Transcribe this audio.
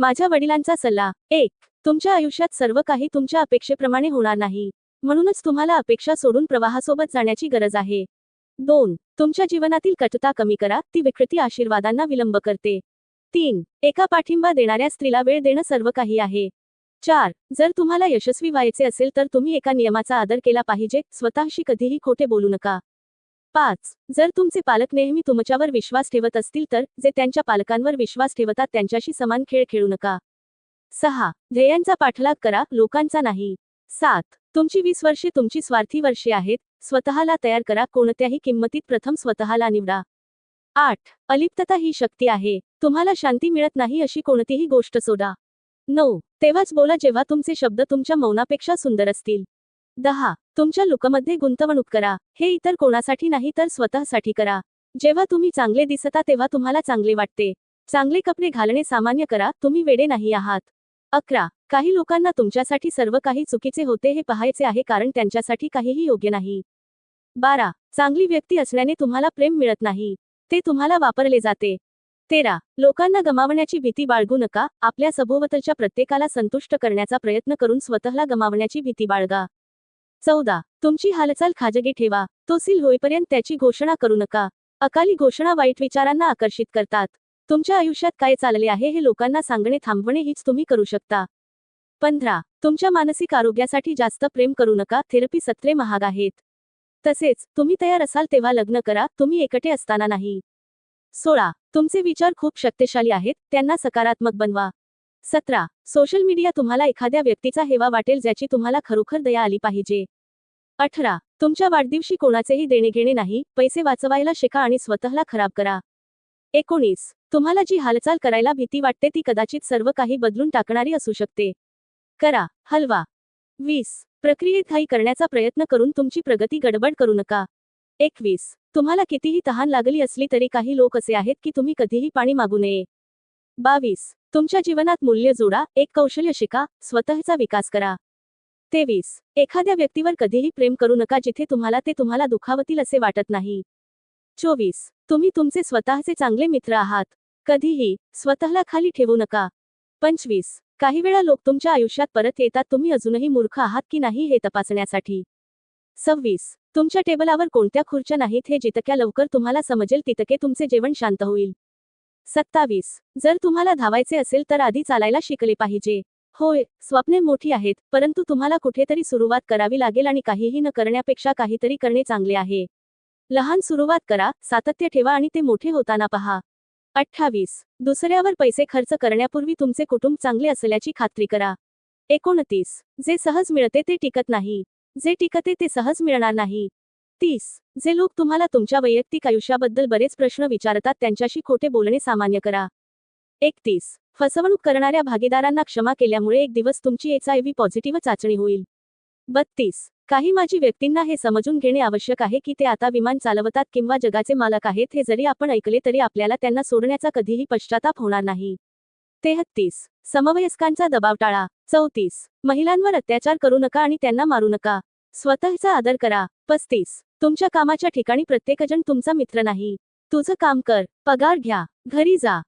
माझ्या वडिलांचा सल्ला एक तुमच्या आयुष्यात सर्व काही तुमच्या अपेक्षेप्रमाणे होणार नाही. म्हणूनच तुम्हाला अपेक्षा सोडून प्रवाहासोबत जाण्याची गरज आहे. दोन तुमच्या जीवनातील कटुता कमी करा ती विकृती आशीर्वादांना विलंब करते. तीन एका पाठिंबा देणाऱ्या स्त्रीला वेळ देणं सर्व काही आहे. चार जर तुम्हाला यशस्वी व्हायचे असेल तर तुम्ही एका नियमाचा आदर केला पाहिजे स्वतःशी कधीही खोटे बोलू नका. पाच. जर तुमचे पालक नेहमी तुमच्यावर विश्वास ठेवत असतील तर जे त्यांच्या पालकांवर विश्वास ठेवतात त्यांच्याशी समान खेळ खेळू नका. सहा. ध्येयांचा पाठलाग करा लोकांचा नाही. सात. तुमची वीस वर्षे तुमची स्वार्थी वर्षे आहेत स्वतःला तयार करा कोणत्याही किंमतीत प्रथम स्वतःला निवडा. आठ. अलिप्तता ही शक्ती आहे तुम्हाला शांती मिळत नाही अशी कोणतीही गोष्ट सोडा. नऊ. तेव्हाच बोला जेव्हा तुमचे शब्द तुमच्या मौनापेक्षा सुंदर असतील. दहा. तुमच्या लुकमध्ये गुंतवणूक करा. हे इतर कोणासाठी नाही तर स्वतःसाठी करा. जेव्हा तुम्ही चांगले दिसता तेव्हा तुम्हाला चांगले वाटते. चांगले कपडे घालणे सामान्य करा तुम्ही वेडे नाही आहात. अकरा. काही लोकांना तुमच्यासाठी सर्व काही चुकीचे होते हे पाहायचे आहे कारण त्यांच्यासाठी काहीही योग्य नाही. बारा. चांगली व्यक्ती असल्याने तुम्हाला प्रेम मिळत नाही. ते तुम्हाला वापरले जाते. तेरा. लोकांना गमावण्याची भीती बाळगू नका. आपल्या सभोवतालच्या प्रत्येकाला संतुष्ट करण्याचा प्रयत्न करून स्वतःला गमावण्याची भीती बाळगा. चौदा तुमची हालचाल खाजगी ठेवा. तो सील होईपर्यंत त्याची घोषणा करू नका. अकाली घोषणा वाईट विचारांना आकर्षित करतात. तुमच्या आयुष्यात काय चालले आहे हे लोकांना सांगणे थांबवणे हीच तुम्ही करू शकता. पंधरा तुमच्या मानसिक आरोग्यासाठी जास्त प्रेम करू नका थेरपी सत्रे महाग आहेत. तसेच तुम्ही तयार असाल तेव्हा लग्न करा तुम्ही एकटे असताना नाही. सोळा तुमचे विचार खूप शक्तिशाली आहेत त्यांना सकारात्मक बनवा. सतरा. सोशल मीडिया तुम्हाला एखाद्या व्यक्तीचा हेवा वाटेल ज्याची तुम्हाला खरोखर दया आली पाहिजे. अठरा. तुमच्या वाढदिवशी कोणाचेही देणे घेणे नाही पैसे वाचवायला शिका आणि स्वतःला खराब करा. एकोणीस. तुम्हाला जी हालचाल करायला भीती वाटते ती कदाचित सर्व काही बदलून टाकणारी असू शकते. करा. हलवा. वीस. प्रक्रियेत घाई करण्याचा प्रयत्न करून तुमची प्रगती गडबड करू नका. एकवीस. तुम्हाला कितीही तहान लागली असली तरी काही लोक असे आहेत की तुम्ही कधीही पाणी मागू नये. बावीस. तुमच्या जीवनात मूल्य जोडा एक कौशल्य शिका स्वतःचा विकास करा. तेवीस. एखाद्या व्यक्तीवर कधीही प्रेम करू नका जिथे तुम्हाला ते तुम्हाला दुखावतील असे वाटत नाही. चोवीस. तुम्ही तुमचे स्वतःचे चांगले मित्र आहात. कधीही स्वतःला खाली ठेवू नका. पंचवीस. काही वेळा लोक तुमच्या आयुष्यात परत येतात तुम्ही अजूनही मूर्ख आहात की नाही हे तपासण्यासाठी. सव्वीस. तुमच्या टेबलावर कोणत्या खुर्च्या नाहीत हे जितक्या लवकर तुम्हाला समजेल तितके तुमचे जेवण शांत होईल. सत्तावीस. जर तुम्हाला धावायचे असेल तर आधी चालायला शिकले पाहिजे. होय स्वप्ने मोठी आहेत परंतु तुम्हाला कुठेतरी सुरुवात करावी लागेल आणि काहीही न करण्यापेक्षा काहीतरी करणे चांगले आहे. लहान सुरुवात करा सातत्य ठेवा आणि ते मोठे होताना पहा. अठ्ठावीस. दुसऱ्यावर पैसे खर्च करण्यापूर्वी तुमचे कुटुंब चांगले असल्याची खात्री करा. एकोणतीस. जे सहज मिळते ते टिकत नाही. जे टिकते ते सहज मिळणार नाही. तीस. जे लोक तुम्हाला तुमच्या वैयक्तिक आयुष्याबद्दल बरेच प्रश्न विचारतात त्यांच्याशी खोटे बोलणे सामान्य करा. एकतीस. फसवणूक करणाऱ्या भागीदारांना क्षमा केल्यामुळे एक दिवस तुमची एच आय व्ही पॉझिटिव्ह चाचणी होईल. बत्तीस. काही माजी व्यक्तींना हे समजून घेणे आवश्यक आहे की ते आता विमान चालवतात किंवा जगाचे मालक आहेत हे जरी आपण ऐकले तरी आपल्याला त्यांना सोडण्याचा कधीही पश्चाताप होणार नाही. तेहत्तीस. समवयस्कांचा दबाव टाळा. चौतीस. महिलांवर अत्याचार करू नका आणि त्यांना मारू नका. स्वतःचा आदर करा. पस्तीस. तुमच्या कामाच्या ठिकाणी प्रत्येकजण तुमचा मित्र नाही. तुझं काम कर. पगार घ्या. घरी जा.